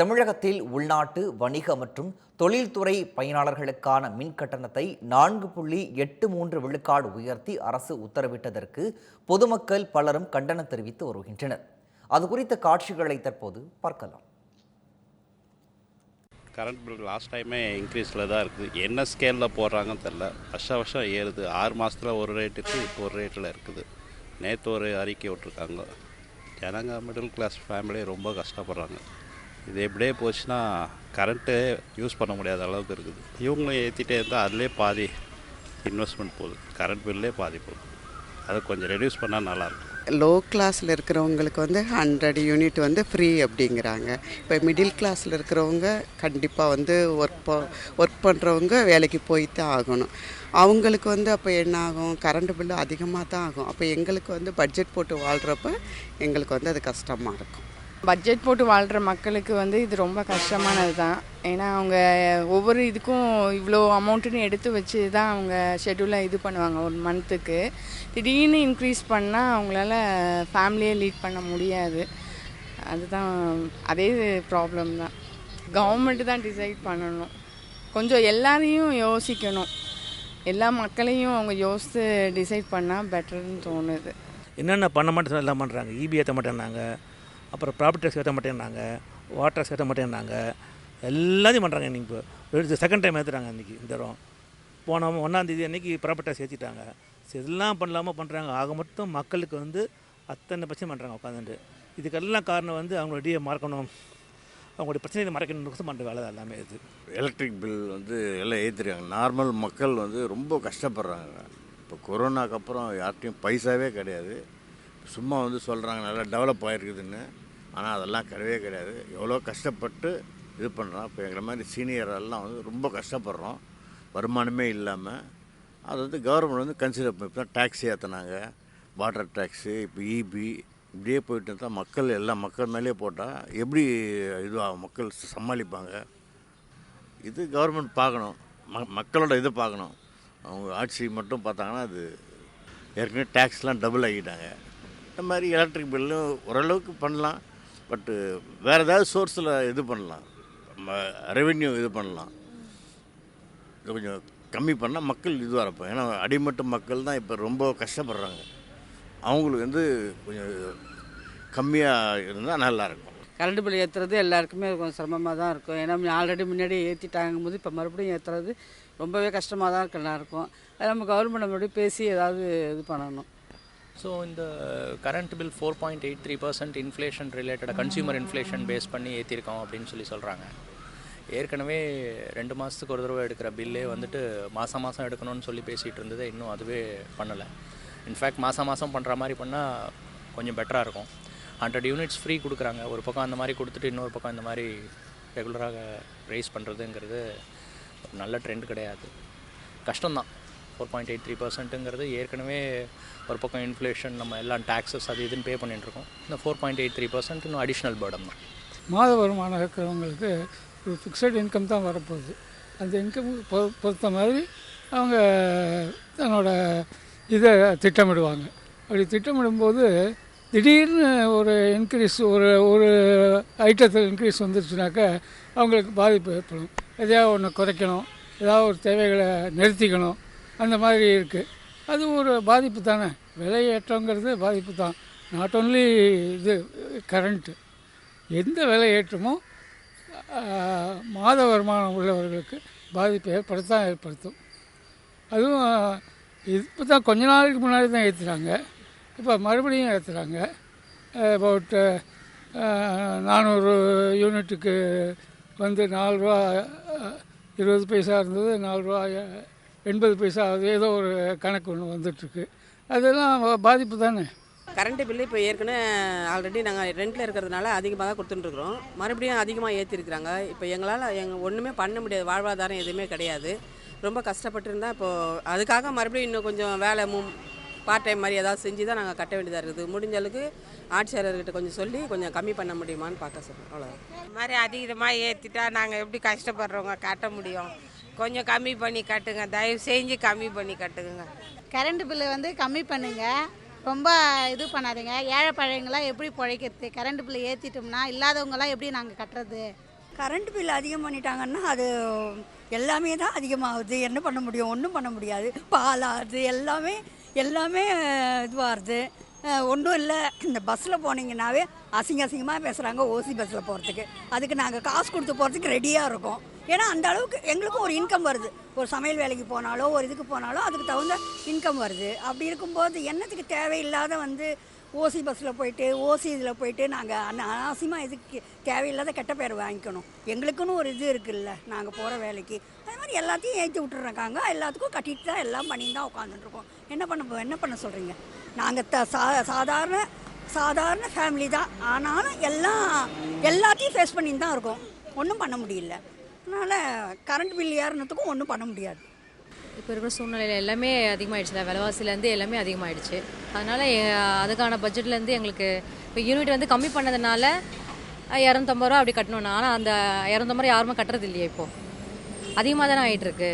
தமிழகத்தில் உள்நாட்டு வணிக மற்றும் தொழில்துறை பயனாளர்களுக்கான மின் கட்டணத்தை நான்கு புள்ளி எட்டு மூன்று விழுக்காடு உயர்த்தி அரசு உத்தரவிட்டதற்கு பொதுமக்கள் பலரும் கண்டனம் தெரிவித்து வருகின்றனர். அது குறித்த காட்சிகளை தற்போது பார்க்கலாம். கரண்ட் பில் லாஸ்ட் டைமே இன்க்ரீஸில் தான் இருக்குது. என்ன ஸ்கேலில் போடுறாங்கன்னு தெரில வருஷம் வருஷம் ஏறுது. ஆறு மாதத்தில் ஒரு ரேட்டுக்கு இப்போ ஒரு ரேட்டில் இருக்குது. நேற்று ஒரு அறிக்கை விட்ருக்காங்க ஜனங்க மிடில் கிளாஸ் ஃபேமிலி ரொம்ப கஷ்டப்படுறாங்க. இது எப்படியே போச்சுன்னா கரண்ட்டு யூஸ் பண்ண முடியாத அளவுக்கு இருக்குது. இவங்களும் ஏற்றிட்டே இருந்தால் அதிலே பாதி இன்வெஸ்ட்மெண்ட் போகுது. கரண்ட் பில்லே பாதி போகுது. அதை கொஞ்சம் ரெடியூஸ் பண்ணால் நல்லாயிருக்கும். லோ கிளாஸில் இருக்கிறவங்களுக்கு வந்து ஹண்ட்ரட் யூனிட் வந்து ஃப்ரீ அப்படிங்கிறாங்க. இப்போ மிடில் கிளாஸில் இருக்கிறவங்க கண்டிப்பாக வந்து ஒர்க் ஒர்க் பண்ணுறவங்க வேலைக்கு போயிட்டு தான் ஆகணும். அவங்களுக்கு வந்து அப்போ என்ன ஆகும்? கரண்ட் பில்லு அதிகமாக தான் ஆகும். அப்போ எங்களுக்கு வந்து பட்ஜெட் போட்டு வாழ்கிறப்ப எங்களுக்கு வந்து அது கஷ்டமாக இருக்கும். பட்ஜெட் போட்டு வாழ்கிற மக்களுக்கு வந்து இது ரொம்ப கஷ்டமானது தான் ஏன்னா அவங்க ஒவ்வொரு இதுக்கும் இவ்வளோ அமௌண்ட்டுன்னு எடுத்து வச்சு தான் அவங்க ஷெட்யூலை இது பண்ணுவாங்க ஒரு மந்த்துக்கு திடீர்னு இன்க்ரீஸ் பண்ணால் அவங்களால ஃபேமிலியை லீட் பண்ண முடியாது. அதுதான் அதே ப்ராப்ளம் தான் கவர்மெண்ட்டு தான் டிசைட் பண்ணணும். கொஞ்சம் எல்லாரையும் யோசிக்கணும். எல்லா மக்களையும் அவங்க யோசித்து டிசைட் பண்ணால் பெட்டர்னு தோணுது. என்னென்ன பண்ண மாட்டேன் எல்லாம் பண்ணுறாங்க இபி ஏற்ற மாட்டேன்னாங்க. அப்புறம் ப்ராப்பர்ட்டி டேக்ஸ் ஏற்ற மாட்டேன்னாங்க வாட்டர் டேக்ஸ் ஏற்ற மாட்டேன்னாங்க எல்லாத்தையும் பண்ணுறாங்க இன்றைக்கி இப்போ. செகண்ட் டைம் ஏற்றுறாங்க இன்றைக்கி இந்த தரம். போன ஒன்றாந்தேதி அன்றைக்கி ப்ராப்பர்ட்டி டேக்ஸ் ஏற்றிட்டாங்க இதெல்லாம் பண்ணலாமல் பண்ணுறாங்க ஆக மொத்தம் மக்களுக்கு வந்து அத்தனை பிரச்சனை பண்ணுறாங்க உட்காந்துட்டு இதுக்கெல்லாம் காரணம் வந்து அவங்களுடைய மறக்கணும். அவங்களுடைய பிரச்சனையை மறைக்கணும் பண்ணுற வேலை தான் எல்லாமே இது. எலக்ட்ரிக் பில் வந்து எல்லாம் ஏற்றிருக்காங்க நார்மல் மக்கள் வந்து ரொம்ப கஷ்டப்படுறாங்க. இப்போ கொரோனாக்கு அப்புறம் யார்கிட்டையும் பைசாவே கிடையாது. சும்மா வந்து சொல்கிறாங்க நல்லா டெவலப் ஆகிருக்குதுன்னு ஆனால் அதெல்லாம் கிடையவே கிடையாது. எவ்வளோ கஷ்டப்பட்டு இது பண்ணுறோம். இப்போ எங்களை மாதிரி சீனியர் எல்லாம் வந்து ரொம்ப கஷ்டப்படுறோம். வருமானமே இல்லாமல். அது வந்து கவர்மெண்ட் வந்து கன்சிடர் பண்ணி இப்போ தான் டேக்ஸி ஏற்றினாங்க வாட்டர் டேக்ஸு இப்போ இபி இப்படியே போயிட்டு இருந்தால் மக்கள் எல்லாம் மக்கள் மேலேயே போட்டால் எப்படி இதுவாகும்? மக்கள் சமாளிப்பாங்க. இது கவர்மெண்ட் பார்க்கணும். ம மக்களோட இது பார்க்கணும். அவங்க ஆட்சி மட்டும் பார்த்தாங்கன்னா அது ஏற்கனவே டேக்ஸ்லாம் டபுள் ஆகிட்டாங்க. இந்த மாதிரி எலக்ட்ரிக் பில்லும் ஓரளவுக்கு பண்ணலாம். பட்டு வேறு ஏதாவது சோர்ஸில் இது பண்ணலாம். ரெவென்யூ இது பண்ணலாம். இது கொஞ்சம் கம்மி பண்ணால் மக்கள் இதுவாக இருப்பாங்க. ஏன்னா அடிமட்ட மக்கள் தான் இப்போ ரொம்ப கஷ்டப்படுறாங்க. அவங்களுக்கு வந்து கொஞ்சம் கம்மியாக இருந்தால் நல்லாயிருக்கும் கரண்ட் பில் ஏற்றுறது எல்லாருக்குமே கொஞ்சம் சிரமமாக தான் இருக்கும். ஏன்னா ஆல்ரெடி முன்னாடி ஏற்றிட்டாங்கும் போது இப்போ மறுபடியும் ஏற்றுறது ரொம்பவே கஷ்டமாக தான் இருக்கும். எல்லாருக்கும் அது நம்ம கவர்மெண்ட் மறுபடியும் பேசி ஏதாவது இது பண்ணணும். ஸோ இந்த current bill four point eight three percent inflation ரிலேட்டடாக கன்சியூமர் இன்ஃப்ளேஷன் பேஸ் பண்ணி ஏற்றிருக்கோம் அப்படின்னு சொல்லி சொல்கிறாங்க ஏற்கனவே ரெண்டு மாதத்துக்கு ஒரு தடவை எடுக்கிற பில்லே வந்துட்டு மாதம் மாதம் எடுக்கணும்னு சொல்லி பேசிகிட்டு இருந்தது இன்னும் அதுவே பண்ணலை. இன்ஃபேக்ட் மாதம் மாதம் பண்ணுற மாதிரி பண்ணால் கொஞ்சம் பெட்டராக இருக்கும். ஹண்ட்ரட் யூனிட்ஸ் ஃப்ரீ கொடுக்குறாங்க. ஒரு பக்கம் அந்த மாதிரி கொடுத்துட்டு இன்னொரு பக்கம் இந்த மாதிரி ரெகுலராக ரைஸ் பண்ணுறதுங்கிறது ஒரு நல்ல ட்ரெண்ட் கிடையாது. கஷ்டம்தான். ஃபோர் பாயிண்ட் எயிட் த்ரீ பர்சன்ட்டுங்கிறது ஏற்கனவே ஒரு பக்கம் இன்ஃப்ளேஷன் நம்ம எல்லாம் டேக்ஸஸ் அது இதுன்னு பே பண்ணிட்டு இருக்கோம் இந்த four point eight three percent இன்னும் அடிஷ்னல் பேர்டன் தான். மாத வருமானம் இருக்கிறவங்களுக்கு ஒரு ஃபிக்ஸட் இன்கம் தான் வரப்போகுது. அந்த இன்கம் பொ பொறுத்த மாதிரி அவங்க தன்னோட இதை திட்டமிடுவாங்க. அப்படி திட்டமிடும்போது திடீர்னு ஒரு இன்க்ரீஸ் ஒரு ஒரு ஐட்டத்தில் இன்க்ரீஸ் வந்துருச்சுனாக்கா அவங்களுக்கு பாதிப்பு ஏற்படும். எதையாவது ஒன்று குறைக்கணும் ஏதாவது ஒரு தேவைகளை நிறுத்திக்கணும். அந்த மாதிரி இருக்குது அது ஒரு பாதிப்பு தானே. விலை ஏற்றங்கிறது பாதிப்பு தான். நாட் ஓன்லி இது கரண்ட்டு எந்த விலையேற்றமும் மாத வருமானம் உள்ளவர்களுக்கு பாதிப்பு ஏற்படுத்தான் ஏற்படுத்தும். அதுவும் இப்போ தான் கொஞ்ச நாளைக்கு முன்னாடி தான் ஏற்றுறாங்க இப்போ மறுபடியும் ஏற்றுறாங்க அபவுட் நானூறு யூனிட்டுக்கு வந்து நாலு ரூபா இருபது பைசா இருந்தது நாலு ரூபா எண்பது பைசா அது ஏதோ ஒரு கணக்கு ஒன்று வந்துட்டுருக்கு. அதெல்லாம் பாதிப்பு தானே? கரண்ட் பில்லு இப்போ ஏற்கனவே ஆல்ரெடி நாங்கள் ரெண்டில் இருக்கிறதுனால அதிகமாக தான் கொடுத்துட்டுருக்குறோம். மறுபடியும் அதிகமாக ஏற்றிருக்கிறாங்க இப்போ எங்களால் எங்கள் ஒன்றுமே பண்ண முடியாது. வாழ்வாதாரம் எதுவுமே கிடையாது. ரொம்ப கஷ்டப்பட்டு இருந்தால் இப்போது அதுக்காக மறுபடியும் இன்னும் கொஞ்சம் வேலை மு பார்ட் டைம் மாதிரி ஏதாவது செஞ்சு தான் நாங்கள் கட்ட வேண்டியதாக இருக்குது. முடிஞ்ச அளவுக்கு ஆட்சியாளர்கிட்ட கொஞ்சம் சொல்லி கொஞ்சம் கம்மி பண்ண முடியுமான்னு பார்க்க சொல்கிறோம் அவ்வளோதான் மாதிரி அதிகமாக ஏற்றிட்டா நாங்கள் எப்படி கஷ்டப்படுறவங்க கட்ட முடியும். கொஞ்சம் கம்மி பண்ணி கட்டுங்க. தயவு செஞ்சு கம்மி பண்ணி கட்டுங்க. கரண்ட் பில்லு வந்து கம்மி பண்ணுங்க. ரொம்ப இது பண்ணாதீங்க. ஏழை பழையங்களாம் எப்படி பிழைக்கிறது? கரண்ட் பில்லு ஏற்றிட்டோம்னா இல்லாதவங்களாம் எப்படி நாங்கள் கட்டுறது? கரண்ட் பில் அதிகம் பண்ணிட்டாங்கன்னா அது எல்லாமே தான் அதிகமாகுது. என்ன பண்ண முடியும்? ஒன்றும் பண்ண முடியாது. பாலாகுது. எல்லாமே எல்லாமே இதுவாகுது. ஒன்றும் இல்லை. இந்த பஸ்ஸில் போனீங்கன்னாவே அசிங்க அசிங்கமாக பேசுகிறாங்க ஓசி பஸ்ஸில் போகிறதுக்கு அதுக்கு நாங்கள் காசு கொடுத்து போகிறதுக்கு ரெடியாக இருக்கோம். ஏன்னா அந்த அளவுக்கு எங்களுக்கும் ஒரு இன்கம் வருது. ஒரு சமையல் வேலைக்கு போனாலோ ஒரு இதுக்கு போனாலோ அதுக்கு தகுந்த இன்கம் வருது. அப்படி இருக்கும்போது என்னத்துக்கு தேவையில்லாத வந்து ஓசி பஸ்ஸில் போயிட்டு ஓசி இதில் போயிட்டு நாங்கள் அனாவசியமாக இதுக்கு தேவையில்லாத கெட்ட பேர் வாங்கிக்கணும். எங்களுக்குன்னு ஒரு இது இருக்குல்ல நாங்கள் போகிற வேலைக்கு. அது மாதிரி எல்லாத்தையும் ஏற்றி விட்டுறாங்க எல்லாத்துக்கும் கட்டிட்டு தான் எல்லாம் பண்ணி தான் உட்காந்துட்டுருக்கோம் என்ன பண்ண என்ன பண்ண சொல்கிறீங்க நாங்கள் த சா சாதாரண சாதாரண ஃபேமிலி தான். ஆனாலும் எல்லாம் எல்லாத்தையும் ஃபேஸ் பண்ணி தான் இருக்கோம். ஒன்றும் பண்ண முடியல. அதனால் கரண்ட் பில் ஏறினத்துக்கும் ஒன்றும் பண்ண முடியாது. இப்போ இருக்கிற சூழ்நிலையில் எல்லாமே அதிகமாகிடுச்சு விலைவாசிலேருந்து எல்லாமே அதிகமாகிடுச்சு அதனால் அதுக்கான பட்ஜெட்லேருந்து எங்களுக்கு இப்போ யூனிட் வந்து கம்மி பண்ணதுனால இரநூத்தம்பது ரூபா அப்படி கட்டணும் ஆனால் அந்த இரநூத்தம்பது ரூபா யாருமே கட்டுறது இல்லையே இப்போது அதிகமாக தானே ஆகிட்டுருக்கு